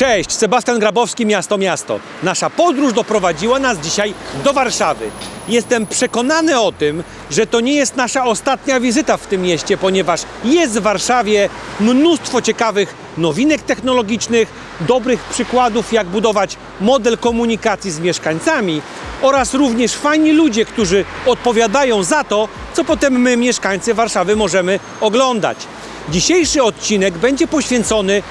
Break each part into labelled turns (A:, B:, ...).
A: Cześć, Sebastian Grabowski, Miasto Miasto. Nasza podróż doprowadziła nas dzisiaj do Warszawy. Jestem przekonany o tym, że to nie jest nasza ostatnia wizyta w tym mieście, ponieważ jest w Warszawie mnóstwo ciekawych nowinek technologicznych, dobrych przykładów, jak budować model komunikacji z mieszkańcami oraz również fajni ludzie, którzy odpowiadają za to, co potem my, mieszkańcy Warszawy, możemy oglądać. Dzisiejszy odcinek będzie poświęcony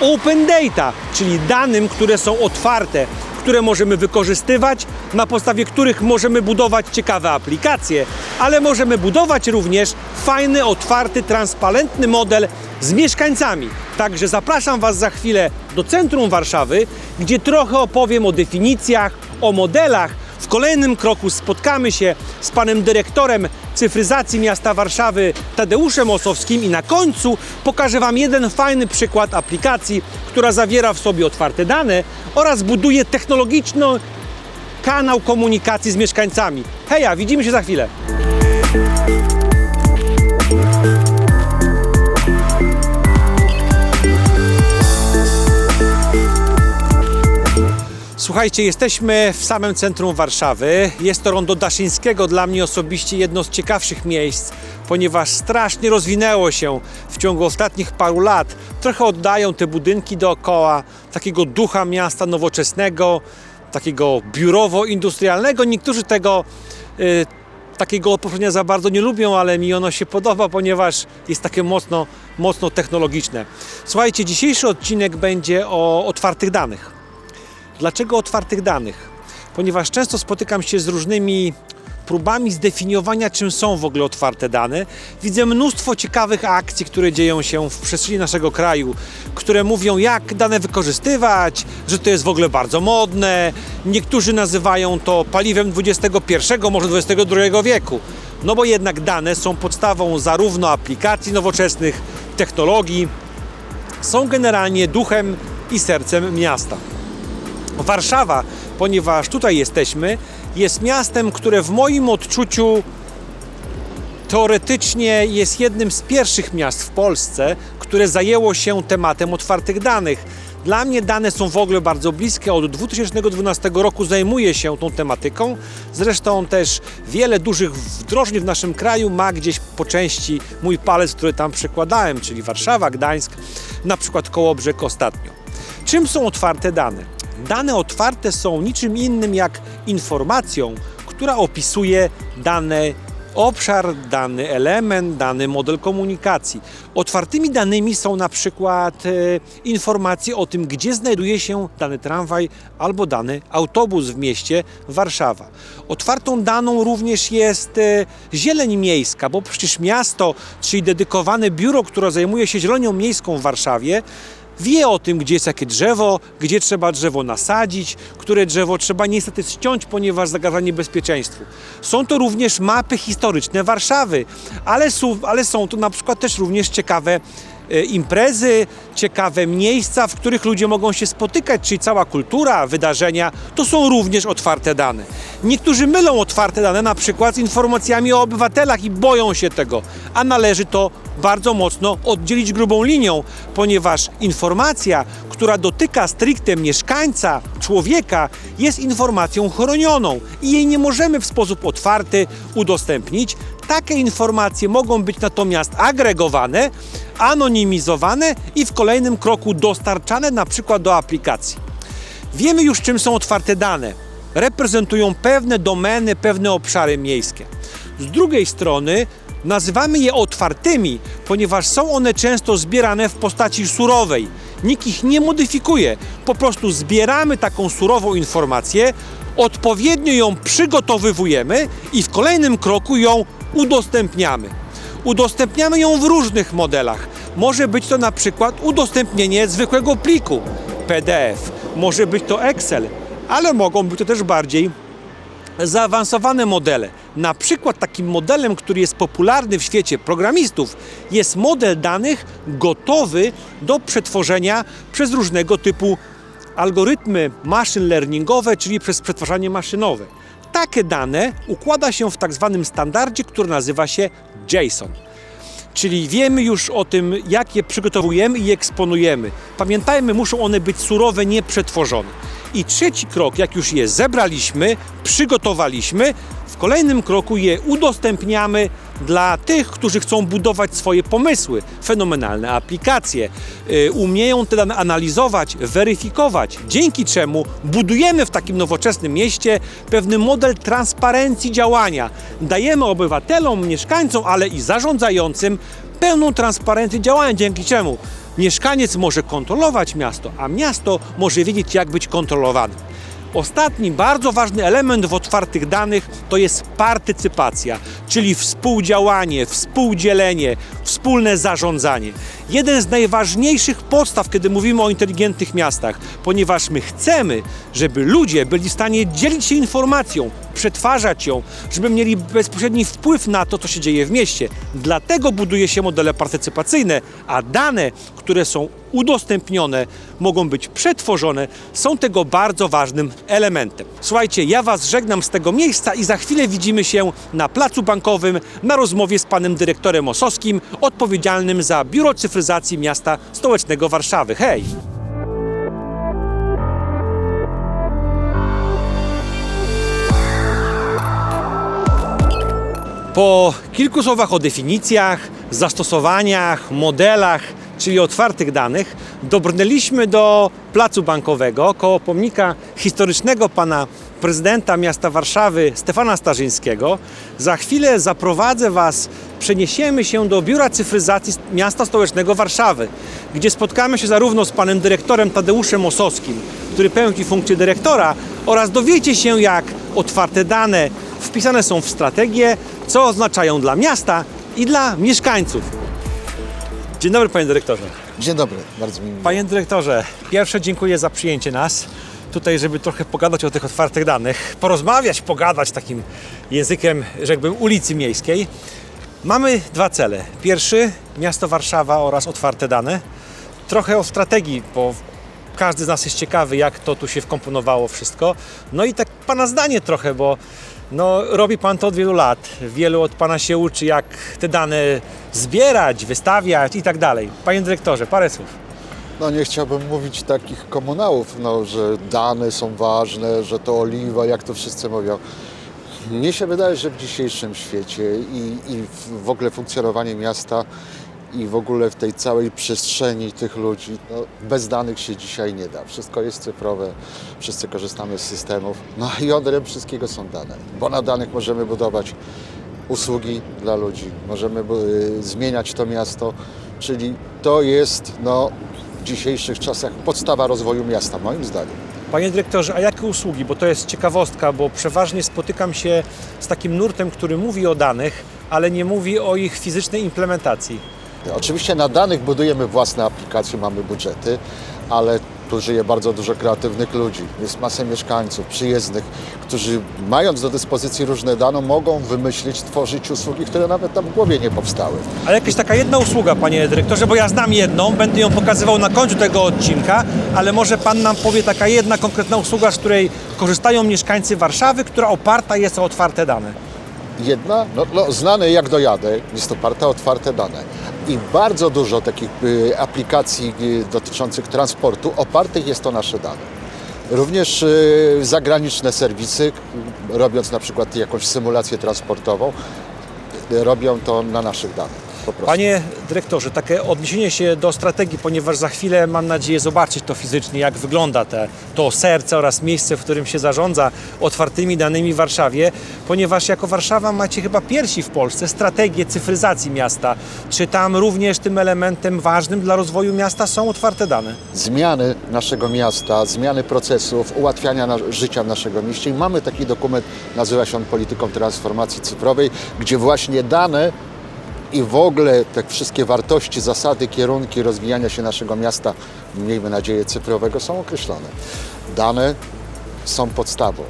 A: Open Data, czyli danym, które są otwarte, które możemy wykorzystywać, na podstawie których możemy budować ciekawe aplikacje, ale możemy budować również fajny, otwarty, transparentny model z mieszkańcami. Także zapraszam Was za chwilę do centrum Warszawy, gdzie trochę opowiem o definicjach, o modelach. W kolejnym kroku spotkamy się z panem dyrektorem cyfryzacji miasta Warszawy Tadeuszem Osowskim i na końcu pokażę Wam jeden fajny przykład aplikacji, która zawiera w sobie otwarte dane oraz buduje technologiczny kanał komunikacji z mieszkańcami. Heja, widzimy się za chwilę. Słuchajcie, jesteśmy w samym centrum Warszawy. Jest to rondo Daszyńskiego, dla mnie osobiście jedno z ciekawszych miejsc, ponieważ strasznie rozwinęło się w ciągu ostatnich paru lat. Trochę oddają te budynki dookoła takiego ducha miasta nowoczesnego, takiego biurowo-industrialnego. Niektórzy tego y, takiego oporzenia za bardzo nie lubią, ale mi ono się podoba, ponieważ jest takie mocno, mocno technologiczne. Słuchajcie, dzisiejszy odcinek będzie o otwartych danych. Dlaczego otwartych danych? Ponieważ często spotykam się z różnymi próbami zdefiniowania, czym są w ogóle otwarte dane. Widzę mnóstwo ciekawych akcji, które dzieją się w przestrzeni naszego kraju, które mówią, jak dane wykorzystywać, że to jest w ogóle bardzo modne. Niektórzy nazywają to paliwem XXI, może XXI wieku. No bo jednak dane są podstawą zarówno aplikacji nowoczesnych, technologii, są generalnie duchem i sercem miasta. Warszawa, ponieważ tutaj jesteśmy, jest miastem, które w moim odczuciu teoretycznie jest jednym z pierwszych miast w Polsce, które zajęło się tematem otwartych danych. Dla mnie dane są w ogóle bardzo bliskie. Od 2012 roku zajmuję się tą tematyką. Zresztą też wiele dużych wdrożeń w naszym kraju ma gdzieś po części mój palec, który tam przekładałem, czyli Warszawa, Gdańsk, na przykład Kołobrzeg ostatnio. Czym są otwarte dane? Dane otwarte są niczym innym jak informacją, która opisuje dane obszar, dany element, dany model komunikacji. Otwartymi danymi są na przykład e, informacje o tym, gdzie znajduje się dany tramwaj albo dany autobus w mieście Warszawa. Otwartą daną również jest e, zieleń miejska, bo przecież miasto, czyli dedykowane biuro, które zajmuje się zielenią miejską w Warszawie, wie o tym, gdzie jest jakie drzewo, gdzie trzeba drzewo nasadzić, które drzewo trzeba niestety ściąć, ponieważ zagraża niebezpieczeństwu. Są to również mapy historyczne Warszawy, ale są, ale są to na przykład też również ciekawe imprezy, ciekawe miejsca, w których ludzie mogą się spotykać, czyli cała kultura, wydarzenia, to są również otwarte dane. Niektórzy mylą otwarte dane na przykład z informacjami o obywatelach i boją się tego, a należy to bardzo mocno oddzielić grubą linią, ponieważ informacja, która dotyka stricte mieszkańca, człowieka, jest informacją chronioną i jej nie możemy w sposób otwarty udostępnić. Takie informacje mogą być natomiast agregowane, anonimizowane i w kolejnym kroku dostarczane na przykład do aplikacji. Wiemy już czym są otwarte dane. Reprezentują pewne domeny, pewne obszary miejskie. Z drugiej strony nazywamy je otwartymi, ponieważ są one często zbierane w postaci surowej. Nikt ich nie modyfikuje. Po prostu zbieramy taką surową informację, odpowiednio ją przygotowywujemy i w kolejnym kroku ją udostępniamy. Udostępniamy ją w różnych modelach. Może być to na przykład udostępnienie zwykłego pliku PDF, może być to Excel, ale mogą być to też bardziej zaawansowane modele. Na przykład takim modelem, który jest popularny w świecie programistów, jest model danych gotowy do przetworzenia przez różnego typu algorytmy machine learningowe, czyli przez przetwarzanie maszynowe. Takie dane układa się w tak zwanym standardzie, który nazywa się JSON. Czyli wiemy już o tym, jak je przygotowujemy i je eksponujemy. Pamiętajmy, muszą one być surowe, nieprzetworzone. I trzeci krok, jak już je zebraliśmy, przygotowaliśmy, w kolejnym kroku je udostępniamy dla tych, którzy chcą budować swoje pomysły, fenomenalne aplikacje. Yy, Umieją te dane analizować, weryfikować, dzięki czemu budujemy w takim nowoczesnym mieście pewny model transparencji działania. Dajemy obywatelom, mieszkańcom, ale i zarządzającym pełną transparencję działania, dzięki czemu mieszkaniec może kontrolować miasto, a miasto może wiedzieć, jak być kontrolowanym. Ostatni bardzo ważny element w otwartych danych to jest partycypacja, czyli współdziałanie, współdzielenie, wspólne zarządzanie. Jeden z najważniejszych podstaw, kiedy mówimy o inteligentnych miastach, ponieważ my chcemy, żeby ludzie byli w stanie dzielić się informacją, przetwarzać ją, żeby mieli bezpośredni wpływ na to, co się dzieje w mieście. Dlatego buduje się modele partycypacyjne, a dane, które są udostępnione, mogą być przetworzone, są tego bardzo ważnym elementem. Słuchajcie, ja Was żegnam z tego miejsca i za chwilę widzimy się na placu bankowym na rozmowie z panem dyrektorem Osowskim, odpowiedzialnym za Biuro Cyfryzacji Miasta Stołecznego Warszawy. Hej! Po kilku słowach o definicjach, zastosowaniach, modelach, czyli otwartych danych, dobrnęliśmy do placu bankowego koło pomnika historycznego pana prezydenta miasta Warszawy Stefana Starzyńskiego. Za chwilę zaprowadzę Was, przeniesiemy się do Biura Cyfryzacji Miasta Stołecznego Warszawy, gdzie spotkamy się zarówno z panem dyrektorem Tadeuszem Osowskim, który pełni funkcję dyrektora, oraz dowiecie się, jak otwarte dane wpisane są w strategię, co oznaczają dla miasta i dla mieszkańców. Dzień dobry, panie dyrektorze.
B: Dzień dobry, bardzo mi miło.
A: Panie dyrektorze, pierwsze dziękuję za przyjęcie nas tutaj, żeby trochę pogadać o tych otwartych danych, porozmawiać, pogadać takim językiem, rzekłbym, ulicy miejskiej. Mamy dwa cele. Pierwszy, miasto Warszawa oraz otwarte dane. Trochę o strategii, bo każdy z nas jest ciekawy, jak to tu się wkomponowało wszystko. No i tak Pana zdanie trochę, bo no, robi Pan to od wielu lat. Wielu od Pana się uczy, jak te dane zbierać, wystawiać i tak dalej. Panie dyrektorze, parę słów.
B: No nie chciałbym mówić takich komunałów, no, że dane są ważne, że to oliwa, jak to wszyscy mówią. Mnie się wydaje, że w dzisiejszym świecie i, i w- ogóle funkcjonowanie miasta i w ogóle w tej całej przestrzeni tych ludzi, no, bez danych się dzisiaj nie da. Wszystko jest cyfrowe, wszyscy korzystamy z systemów, no i jądrem wszystkiego są dane, bo na danych możemy budować usługi dla ludzi, możemy y, zmieniać to miasto, czyli to jest no, dzisiejszych czasach podstawa rozwoju miasta, moim zdaniem.
A: Panie dyrektorze, a jakie usługi? Bo to jest ciekawostka, bo przeważnie spotykam się z takim nurtem, który mówi o danych, ale nie mówi o ich fizycznej implementacji.
B: Oczywiście na danych budujemy własne aplikacje, mamy budżety, ale tu żyje bardzo dużo kreatywnych ludzi, jest masę mieszkańców, przyjezdnych, którzy mając do dyspozycji różne dane, mogą wymyślić, tworzyć usługi, które nawet tam w głowie nie powstały.
A: Ale jakaś taka jedna usługa, panie dyrektorze, bo ja znam jedną, będę ją pokazywał na końcu tego odcinka, ale może pan nam powie taka jedna konkretna usługa, z której korzystają mieszkańcy Warszawy, która oparta jest o otwarte dane.
B: Jedna, no, no, znane jak dojadę, jest oparta o otwarte dane. I bardzo dużo takich y, aplikacji y, dotyczących transportu opartych jest o nasze dane. Również y, zagraniczne serwisy, y, robiąc na przykład jakąś symulację transportową, y, robią to na naszych danych. Po prostu.
A: Panie dyrektorze, takie odniesienie się do strategii, ponieważ za chwilę mam nadzieję zobaczyć to fizycznie, jak wygląda te, to serce oraz miejsce, w którym się zarządza otwartymi danymi w Warszawie, ponieważ jako Warszawa macie chyba pierwsi w Polsce strategię cyfryzacji miasta. Czy tam również tym elementem ważnym dla rozwoju miasta są otwarte dane?
B: zmiany naszego miasta, zmiany procesów, ułatwiania na, życia w naszego mieście. I mamy taki dokument, nazywa się on Polityką Transformacji Cyfrowej, gdzie właśnie dane i w ogóle te wszystkie wartości, zasady, kierunki rozwijania się naszego miasta, miejmy nadzieję cyfrowego, są określone. Dane są podstawą.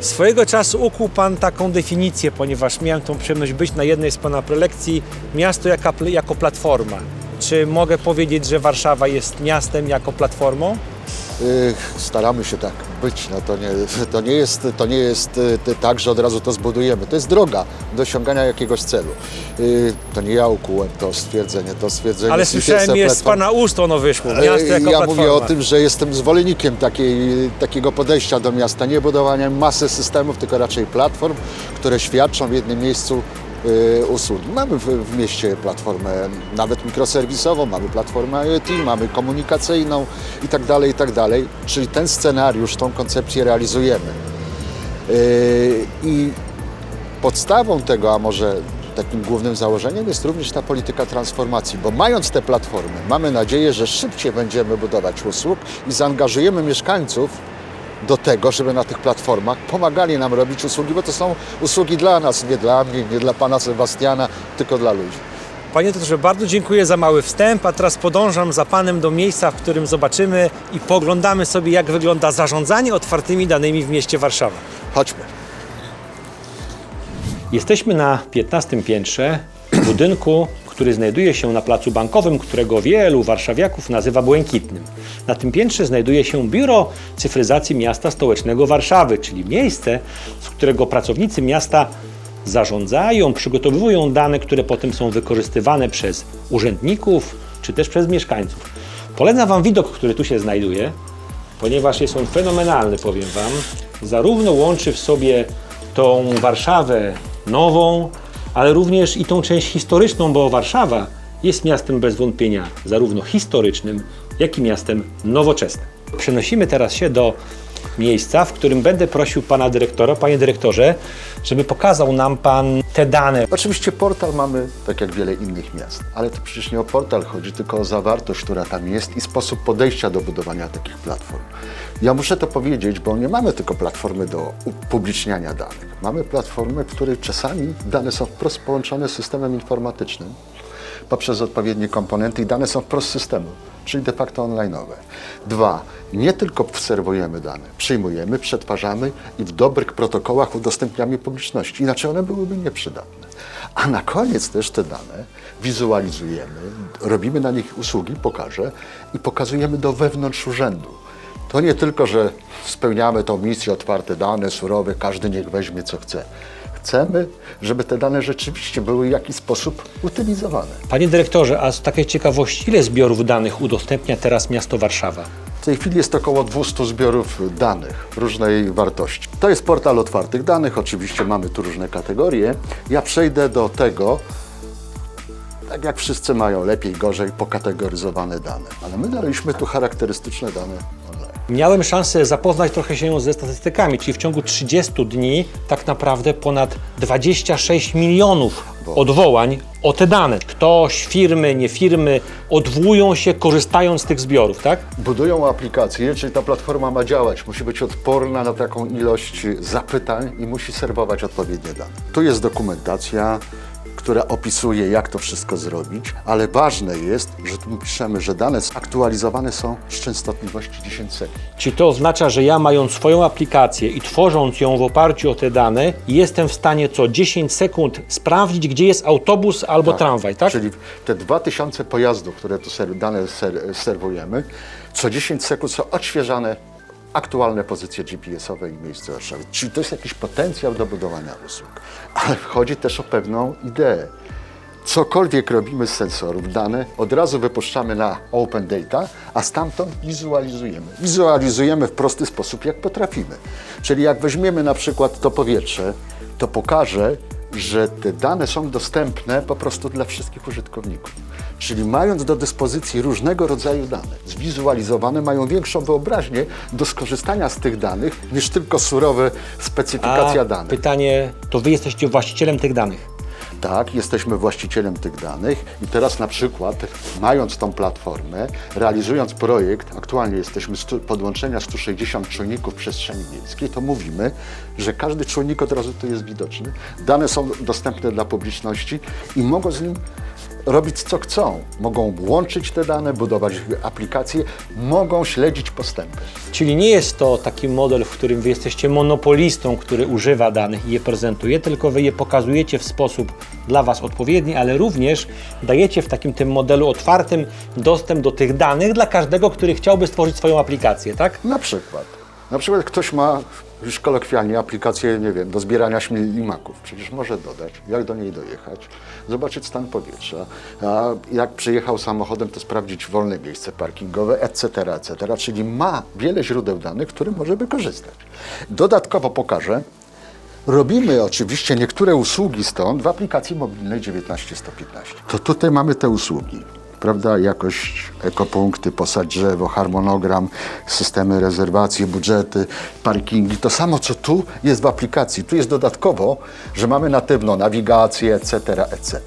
A: Swojego czasu ukuł Pan taką definicję, ponieważ miałem tą przyjemność być na jednej z Pana prelekcji, miasto jako, jako platforma. Czy mogę powiedzieć, że Warszawa jest miastem jako platformą?
B: Staramy się tak. być. No to, nie, to, nie jest, to nie jest y, tak, że od razu to zbudujemy. To jest droga do osiągania jakiegoś celu. Y, To nie ja ukułem to stwierdzenie, to stwierdzenie
A: Ale słyszałem, jest z. Pana ust ono wyszło.
B: E,
A: Miasto jako
B: ja
A: platforma.
B: mówię o tym, że jestem zwolennikiem takiej, takiego podejścia do miasta, nie budowania masy systemów, tylko raczej platform, które świadczą w jednym miejscu usługi. Mamy w, w mieście platformę nawet mikroserwisową, mamy platformę IoT, mamy komunikacyjną i tak dalej, i tak. Czyli ten scenariusz, tą koncepcję realizujemy. Y, I podstawą tego, a może takim głównym założeniem jest również ta polityka transformacji, bo mając te platformy, mamy nadzieję, że szybciej będziemy budować usług i zaangażujemy mieszkańców do tego, żeby na tych platformach pomagali nam robić usługi, bo to są usługi dla nas, nie dla mnie, nie dla pana Sebastiana, tylko dla ludzi.
A: Panie doktorze, bardzo dziękuję za mały wstęp, a teraz podążam za Panem do miejsca, w którym zobaczymy i poglądamy sobie, jak wygląda zarządzanie otwartymi danymi w mieście Warszawa.
B: Chodźmy.
A: Jesteśmy na 15 piętrze budynku, który znajduje się na placu bankowym, którego wielu warszawiaków nazywa błękitnym. Na tym piętrze znajduje się Biuro Cyfryzacji Miasta Stołecznego Warszawy, czyli miejsce, z którego pracownicy miasta zarządzają, przygotowują dane, które potem są wykorzystywane przez urzędników czy też przez mieszkańców. Polecam Wam widok, który tu się znajduje, ponieważ jest on fenomenalny, powiem Wam. Zarówno łączy w sobie tą Warszawę nową, ale również i tą część historyczną, bo Warszawa jest miastem bez wątpienia zarówno historycznym, jak i miastem nowoczesnym. Przenosimy teraz się do miejsca, w którym będę prosił pana dyrektora, panie dyrektorze, żeby pokazał nam pan te dane.
B: Oczywiście portal mamy, tak jak wiele innych miast, ale to przecież nie o portal chodzi, tylko o zawartość, która tam jest i sposób podejścia do budowania takich platform. Ja muszę to powiedzieć, bo nie mamy tylko platformy do upubliczniania danych. Mamy platformy, w której czasami dane są wprost połączone z systemem informatycznym poprzez odpowiednie komponenty i dane są wprost systemu, czyli de facto online'owe. Dwa, nie tylko serwujemy dane, przyjmujemy, przetwarzamy i w dobrych protokołach udostępniamy publiczności, inaczej one byłyby nieprzydatne. A na koniec też te dane wizualizujemy, robimy na nich usługi, pokażę, i pokazujemy do wewnątrz urzędu. To nie tylko, że spełniamy tą misję otwarte dane, surowe, każdy niech weźmie co chce. Chcemy, żeby te dane rzeczywiście były w jakiś sposób utylizowane.
A: Panie dyrektorze, a z takiej ciekawości, ile zbiorów danych udostępnia teraz miasto Warszawa?
B: W tej chwili jest około 200 zbiorów danych różnej wartości. To jest portal otwartych danych, oczywiście mamy tu różne kategorie. Ja przejdę do tego, tak jak wszyscy mają lepiej, gorzej pokategoryzowane dane, ale my daliśmy tu charakterystyczne dane.
A: Miałem szansę zapoznać trochę się ze statystykami, czyli w ciągu 30 dni tak naprawdę ponad 26 milionów odwołań o te dane. Ktoś, firmy, nie firmy odwołują się korzystając z tych zbiorów, tak?
B: Budują aplikację, czyli ta platforma ma działać, musi być odporna na taką ilość zapytań i musi serwować odpowiednie dane. Tu jest dokumentacja, która opisuje, jak to wszystko zrobić, ale ważne jest, że tu piszemy, że dane aktualizowane są z częstotliwości 10 sekund.
A: Czyli to oznacza, że ja mając swoją aplikację i tworząc ją w oparciu o te dane, jestem w stanie co 10 sekund sprawdzić, gdzie jest autobus albo tramwaj, tak?
B: Czyli te 2000 pojazdów, które tu ser, dane ser, serwujemy, co 10 sekund są odświeżane aktualne pozycje GPS-owe i miejsce Warszawy. Czyli to jest jakiś potencjał do budowania usług. Ale chodzi też o pewną ideę. Cokolwiek robimy z sensorów, dane od razu wypuszczamy na open data, a stamtąd wizualizujemy. Wizualizujemy w prosty sposób, jak potrafimy. Czyli jak weźmiemy na przykład to powietrze, to pokażę, że te dane są dostępne po prostu dla wszystkich użytkowników. Czyli mając do dyspozycji różnego rodzaju dane, zwizualizowane, mają większą wyobraźnię do skorzystania z tych danych niż tylko surowe specyfikacja
A: A
B: danych.
A: pytanie, to wy jesteście właścicielem tych danych.
B: Tak, jesteśmy właścicielem tych danych i teraz na przykład, mając tą platformę, realizując projekt, aktualnie jesteśmy stu, podłączenia 160 czujników przestrzeni miejskiej, to mówimy, że każdy czujnik od razu tu jest widoczny. Dane są dostępne dla publiczności i mogą z nim robić co chcą. Mogą łączyć te dane, budować aplikacje, mogą śledzić postępy.
A: Czyli nie jest to taki model, w którym wy jesteście monopolistą, który używa danych i je prezentuje, tylko wy je pokazujecie w sposób dla was odpowiedni, ale również dajecie w takim tym modelu otwartym dostęp do tych danych dla każdego, który chciałby stworzyć swoją aplikację, tak?
B: Na przykład. Na przykład ktoś ma już kolokwialnie aplikację, nie wiem, do zbierania ślimaków. Przecież może dodać, jak do niej dojechać, zobaczyć stan powietrza, jak przyjechał samochodem, to sprawdzić wolne miejsce parkingowe, etc., etc. Czyli ma wiele źródeł danych, którym może wykorzystać. Dodatkowo pokażę, Robimy oczywiście niektóre usługi stąd w aplikacji mobilnej 19115. To tutaj mamy te usługi. Prawda, jakość, ekopunkty, posadź drzewo, harmonogram, systemy rezerwacji, budżety, parkingi. To samo, co tu jest w aplikacji. Tu jest dodatkowo, że mamy na pewno nawigację, etc., etc.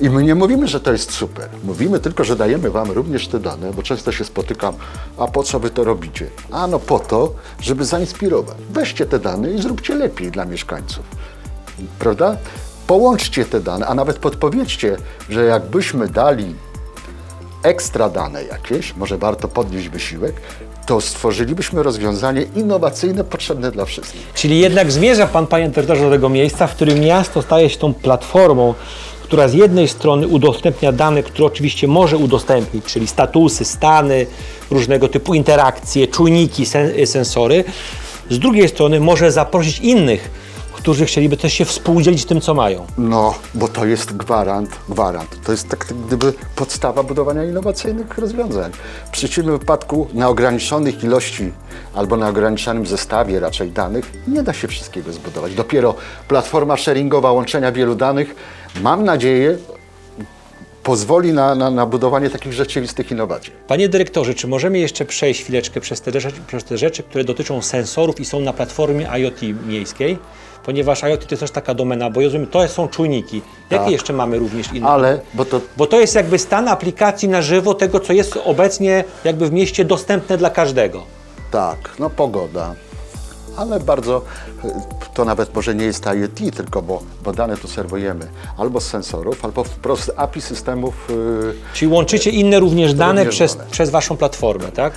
B: I my nie mówimy, że to jest super. Mówimy tylko, że dajemy Wam również te dane, bo często się spotykam, a po co Wy to robicie? A no po to, żeby zainspirować. Weźcie te dane i zróbcie lepiej dla mieszkańców. Prawda? Połączcie te dane, a nawet podpowiedzcie, że jakbyśmy dali ekstra dane jakieś, może warto podnieść wysiłek, to stworzylibyśmy rozwiązanie innowacyjne, potrzebne dla wszystkich.
A: Czyli jednak zmierza Pan, Panie Dyrektorze, do tego miejsca, w którym miasto staje się tą platformą, która z jednej strony udostępnia dane, które oczywiście może udostępnić, czyli statusy, stany, różnego typu interakcje, czujniki, sen- sensory. Z drugiej strony może zaprosić innych, którzy chcieliby też się współdzielić tym, co mają.
B: No, bo to jest gwarant, gwarant. To jest tak gdyby podstawa budowania innowacyjnych rozwiązań. W przeciwnym wypadku na ograniczonych ilości albo na ograniczonym zestawie raczej danych nie da się wszystkiego zbudować. Dopiero platforma sharingowa łączenia wielu danych, mam nadzieję, pozwoli na, na, na budowanie takich rzeczywistych innowacji.
A: Panie dyrektorze, czy możemy jeszcze przejść chwileczkę przez te, rzeczy, przez te rzeczy, które dotyczą sensorów i są na platformie IoT miejskiej? Ponieważ IoT to jest też taka domena, bo rozumiem, to są czujniki. Jakie
B: Tak.
A: jeszcze mamy również inne?
B: Ale, bo to
A: Bo to jest jakby stan aplikacji na żywo tego, co jest obecnie jakby w mieście dostępne dla każdego.
B: Tak, no pogoda. Ale bardzo, to nawet może nie jest IoT, tylko bo, bo dane tu serwujemy albo z sensorów, albo wprost API systemów. y,
A: Czyli łączycie inne również dane
B: również
A: przez,
B: dane.
A: przez Waszą platformę, tak?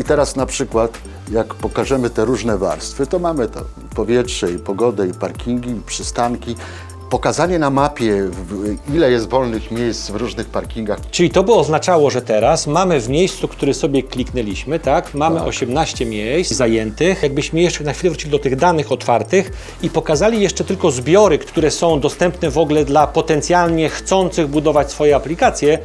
B: I teraz na przykład, jak pokażemy te różne warstwy, to mamy to powietrze i pogodę, i parkingi, i przystanki. Pokazanie na mapie, ile jest wolnych miejsc w różnych parkingach,
A: Czyli to by oznaczało, że teraz mamy w miejscu, który sobie kliknęliśmy, tak? Mamy 18 miejsc zajętych. Jakbyśmy jeszcze na chwilę wrócili do tych danych otwartych i pokazali jeszcze tylko zbiory, które są dostępne w ogóle dla potencjalnie chcących budować swoje aplikacje,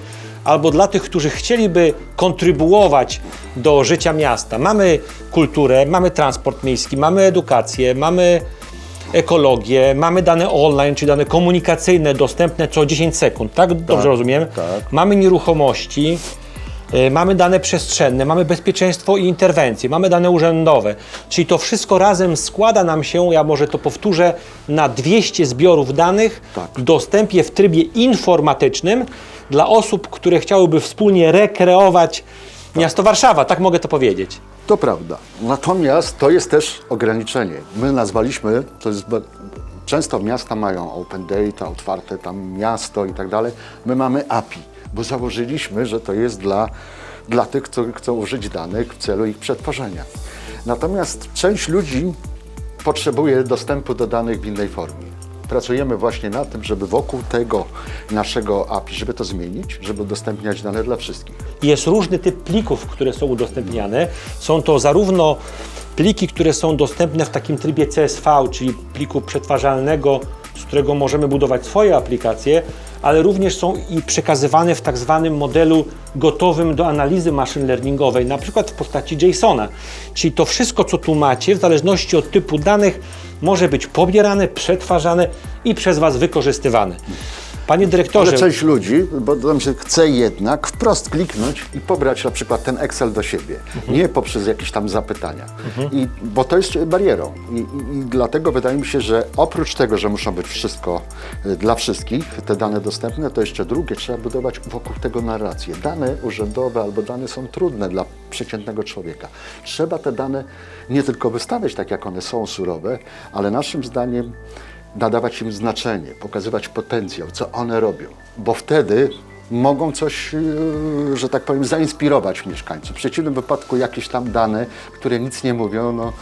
A: albo dla tych, którzy chcieliby kontrybuować do życia miasta. Mamy kulturę, mamy transport miejski, mamy edukację, mamy ekologię, mamy dane online, czy dane komunikacyjne dostępne co 10 sekund, tak? Dobrze rozumiem?
B: tak.
A: Mamy nieruchomości, mamy dane przestrzenne, mamy bezpieczeństwo i interwencje, mamy dane urzędowe. Czyli to wszystko razem składa nam się, ja może to powtórzę, na 200 zbiorów danych
B: Tak.
A: w dostępie w trybie informatycznym dla osób, które chciałyby wspólnie rekreować miasto Warszawa, tak mogę to powiedzieć.
B: To prawda. Natomiast to jest też ograniczenie. My nazwaliśmy, to jest, często miasta mają open data, otwarte tam miasto i tak dalej. My mamy API, bo założyliśmy, że to jest dla, dla tych, którzy chcą użyć danych w celu ich przetworzenia. Natomiast część ludzi potrzebuje dostępu do danych w innej formie. Pracujemy właśnie na tym, żeby wokół tego naszego API, żeby to zmienić, żeby udostępniać dane dla wszystkich.
A: Jest różny typ plików, które są udostępniane. Są to zarówno pliki, które są dostępne w takim trybie CSV, czyli pliku przetwarzalnego, z którego możemy budować swoje aplikacje, ale również są i przekazywane w tak zwanym modelu gotowym do analizy machine learningowej, na przykład w postaci JSONa. Czyli to wszystko, co tu macie, w zależności od typu danych, może być pobierane, przetwarzane i przez Was wykorzystywane. Panie dyrektorze,
B: Ale część ludzi, bo tam się chce jednak wprost kliknąć i pobrać na przykład ten Excel do siebie, nie poprzez jakieś tam zapytania. I, bo to jest barierą. I, i, I dlatego wydaje mi się, że oprócz tego, że muszą być wszystko y, dla wszystkich, te dane dostępne, to jeszcze drugie, trzeba budować wokół tego narrację. Dane urzędowe albo dane są trudne dla przeciętnego człowieka. Trzeba te dane nie tylko wystawiać tak, jak one są surowe, ale naszym zdaniem nadawać im znaczenie, pokazywać potencjał, co one robią, bo wtedy mogą coś, yy, że tak powiem, zainspirować mieszkańców. W przeciwnym wypadku jakieś tam dane, które nic nie mówią, no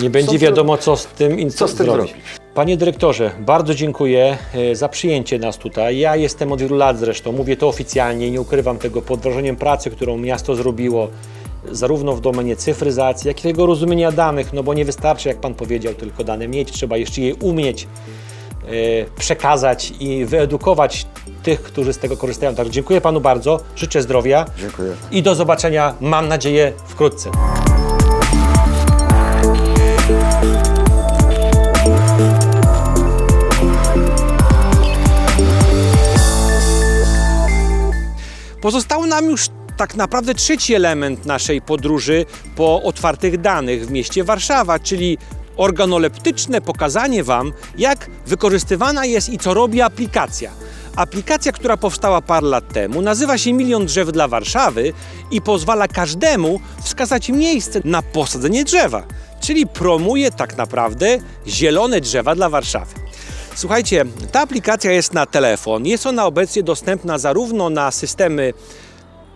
A: Nie będzie wiadomo, co z tym,
B: co z tym
A: zrobić. Panie dyrektorze, bardzo dziękuję e, za przyjęcie nas tutaj. Ja jestem od wielu lat zresztą, mówię to oficjalnie nie ukrywam tego pod wrażeniem pracy, którą miasto zrobiło zarówno w domenie cyfryzacji, jak i tego rozumienia danych, no bo nie wystarczy, jak Pan powiedział, tylko dane mieć, trzeba jeszcze je umieć e, przekazać i wyedukować tych, którzy z tego korzystają. Także dziękuję Panu bardzo, życzę zdrowia
B: Dziękuję.
A: i do zobaczenia, mam nadzieję, wkrótce. Pozostał nam już tak naprawdę trzeci element naszej podróży po otwartych danych w mieście Warszawa, czyli organoleptyczne pokazanie Wam, jak wykorzystywana jest i co robi aplikacja. Aplikacja, która powstała parę lat temu, nazywa się Milion Drzew dla Warszawy i pozwala każdemu wskazać miejsce na posadzenie drzewa, czyli promuje tak naprawdę zielone drzewa dla Warszawy. Słuchajcie, ta aplikacja jest na telefon. Jest ona obecnie dostępna zarówno na systemy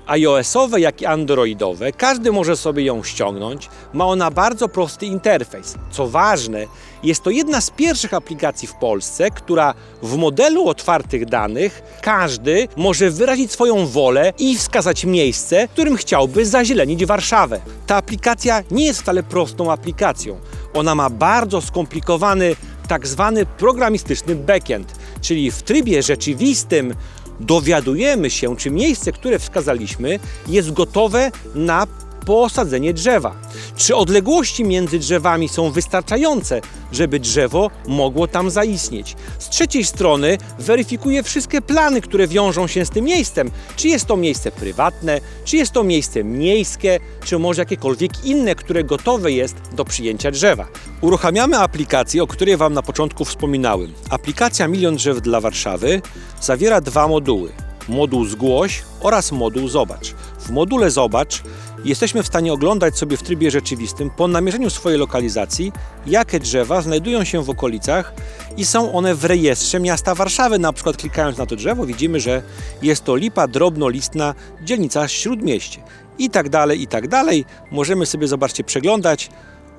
A: iOS-owe, jak i androidowe. Każdy może sobie ją ściągnąć. Ma ona bardzo prosty interfejs. Co ważne, jest to jedna z pierwszych aplikacji w Polsce, która w modelu otwartych danych każdy może wyrazić swoją wolę i wskazać miejsce, którym chciałby zazielenić Warszawę. Ta aplikacja nie jest wcale prostą aplikacją. Ona ma bardzo skomplikowany tak zwany programistyczny backend, czyli w trybie rzeczywistym dowiadujemy się, czy miejsce, które wskazaliśmy, jest gotowe na posadzenie drzewa. Czy odległości między drzewami są wystarczające, żeby drzewo mogło tam zaistnieć. Z trzeciej strony weryfikuje wszystkie plany, które wiążą się z tym miejscem. Czy jest to miejsce prywatne, czy jest to miejsce miejskie, czy może jakiekolwiek inne, które gotowe jest do przyjęcia drzewa. Uruchamiamy aplikację, o której Wam na początku wspominałem. Aplikacja Milion Drzew dla Warszawy zawiera dwa moduły. Moduł Zgłoś oraz moduł Zobacz. W module Zobacz jesteśmy w stanie oglądać sobie w trybie rzeczywistym po namierzeniu swojej lokalizacji, jakie drzewa znajdują się w okolicach i są one w rejestrze miasta Warszawy. Na przykład klikając na to drzewo widzimy, że jest to lipa drobnolistna, dzielnica Śródmieście i tak dalej, i tak dalej. Możemy sobie, zobaczcie, przeglądać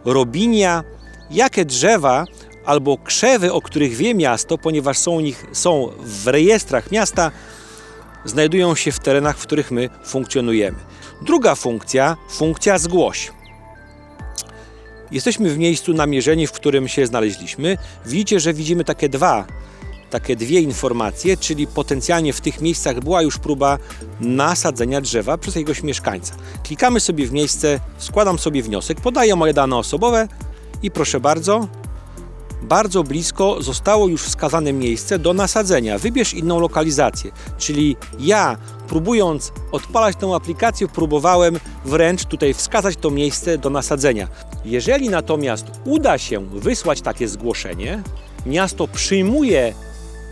A: robinia, jakie drzewa albo krzewy, o których wie miasto, ponieważ są, nich, są w rejestrach miasta, znajdują się w terenach, w których my funkcjonujemy. Druga funkcja, funkcja zgłoś. Jesteśmy w miejscu namierzeni, w którym się znaleźliśmy. Widzicie, że widzimy takie dwa, takie dwie informacje, czyli potencjalnie w tych miejscach była już próba nasadzenia drzewa przez jakiegoś mieszkańca. Klikamy sobie w miejsce, składam sobie wniosek, podaję moje dane osobowe i proszę bardzo, bardzo blisko zostało już wskazane miejsce do nasadzenia. Wybierz inną lokalizację. Czyli ja, próbując odpalać tę aplikację, próbowałem wręcz tutaj wskazać to miejsce do nasadzenia. Jeżeli natomiast uda się wysłać takie zgłoszenie, miasto przyjmuje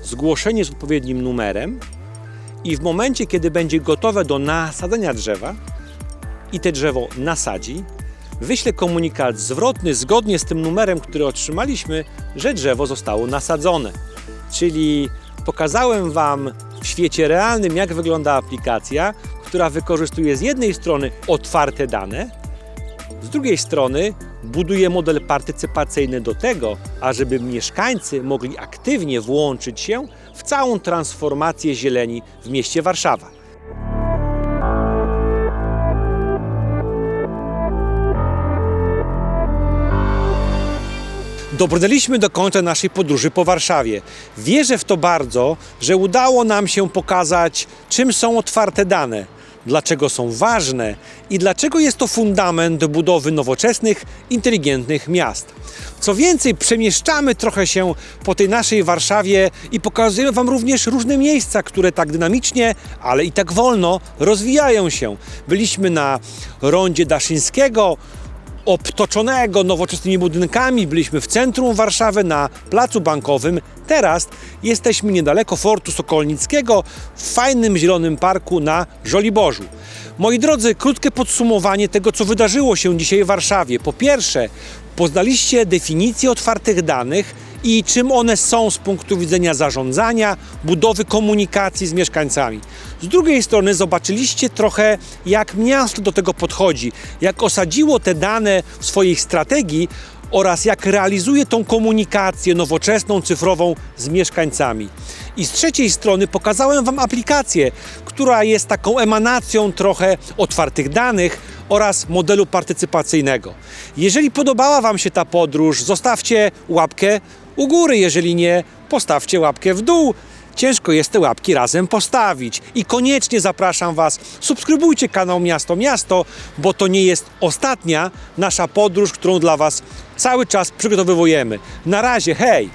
A: zgłoszenie z odpowiednim numerem i w momencie, kiedy będzie gotowe do nasadzenia drzewa i te drzewo nasadzi, wyślę komunikat zwrotny zgodnie z tym numerem, który otrzymaliśmy, że drzewo zostało nasadzone. Czyli pokazałem Wam w świecie realnym, jak wygląda aplikacja, która wykorzystuje z jednej strony otwarte dane, z drugiej strony buduje model partycypacyjny do tego, ażeby mieszkańcy mogli aktywnie włączyć się w całą transformację zieleni w mieście Warszawa. Dobrnęliśmy do końca naszej podróży po Warszawie. Wierzę w to bardzo, że udało nam się pokazać, czym są otwarte dane, dlaczego są ważne i dlaczego jest to fundament budowy nowoczesnych, inteligentnych miast. Co więcej, przemieszczamy trochę się po tej naszej Warszawie i pokazujemy Wam również różne miejsca, które tak dynamicznie, ale i tak wolno rozwijają się. Byliśmy na rondzie Daszyńskiego, obtoczonego nowoczesnymi budynkami. Byliśmy w centrum Warszawy na placu bankowym. Teraz jesteśmy niedaleko Fortu Sokolnickiego w fajnym zielonym parku na Żoliborzu. Moi drodzy, krótkie podsumowanie tego, co wydarzyło się dzisiaj w Warszawie. Po pierwsze, poznaliście definicję otwartych danych i czym one są z punktu widzenia zarządzania, budowy komunikacji z mieszkańcami. Z drugiej strony zobaczyliście trochę, jak miasto do tego podchodzi, jak osadziło te dane w swojej strategii oraz jak realizuje tą komunikację nowoczesną, cyfrową z mieszkańcami. I z trzeciej strony pokazałem Wam aplikację, która jest taką emanacją trochę otwartych danych oraz modelu partycypacyjnego. Jeżeli podobała Wam się ta podróż, zostawcie łapkę u góry, jeżeli nie, postawcie łapkę w dół. Ciężko jest te łapki razem postawić. I koniecznie zapraszam Was, subskrybujcie kanał Miasto Miasto, bo to nie jest ostatnia nasza podróż, którą dla Was cały czas przygotowujemy. Na razie, hej!